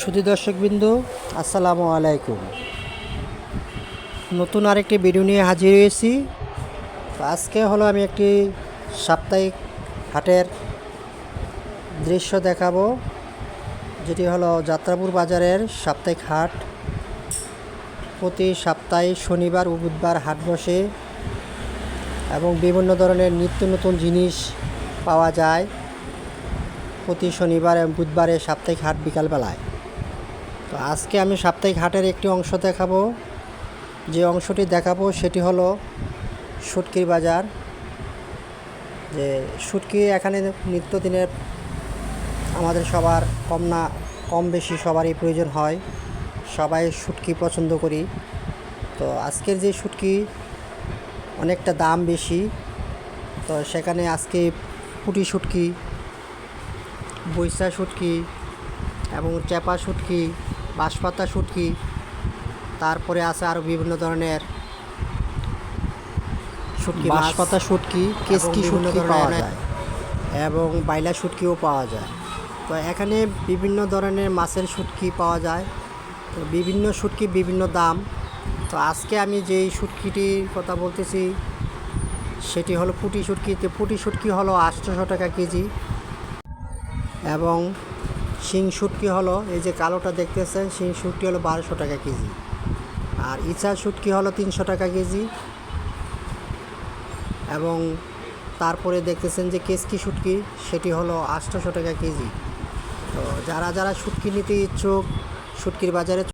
সুধী দর্শকবৃন্দ, আসসালামু আলাইকুম। নতুন আরেকটি ভিডিও নিয়ে হাজির হয়েছি। আজকে হলো আমি একটি সাপ্তাহিক হাটের দৃশ্য দেখাবো, যেটি হলো যাত্রাপুর বাজারের সাপ্তাহিক হাট। প্রতি সপ্তাহে শনিবার ও বুধবার হাট বসে এবং বিভিন্ন ধরনের নিত্য নতুন জিনিস পাওয়া যায় প্রতি শনিবার এবং বুধবারে সাপ্তাহিক হাট বিকালবেলায়। তো আজকে আমি সাপ্তাহিক হাটের একটি অংশ দেখাবো। যে অংশটি দেখাবো সেটি হলো শুটকির বাজার। যে শুটকি এখানে নিত্যদিনের আমাদের সবার কম না, কম বেশি সবারই প্রয়োজন হয়। সবাই শুটকি পছন্দ করি। তো আজকের যে শুটকি অনেকটা দাম বেশি, তো সেখানে আজকে পুটি শুটকি, বৈশা শুটকি এবং চেপা শুটকি বাঁশপাতা শুটকি তারপরে আছে আরও বিভিন্ন ধরনের শুটকি বাঁশপাতা শুটকি কেসকি শুটকি পাওয়া যায়। এবং বাইলা শুটকিও পাওয়া যায়। তো এখানে বিভিন্ন ধরনের মাছের শুটকি পাওয়া যায়। তো বিভিন্ন শুটকি বিভিন্ন দাম। তো আজকে আমি যেই শুটকিটির কথা বলতেছি সেটি হলো পুটি শুটকি। তো পুটি শুটকি হলো আটশোশো টাকা কেজি। এবং শিং শুটকি হলো, এই যে কালোটা দেখতেছেন, শিং শুটকি হলো বারোশো টাকা কেজি। আর ইচা শুটকি হলো তিনশো টাকা কেজি। এবং তারপরে দেখতেছেন যে কেসকি শুটকি, সেটি হলো আটশোশো টাকা কেজি। তো যারা যারা শুটকি নিতে ইচ্ছুক, শুটকির বাজারে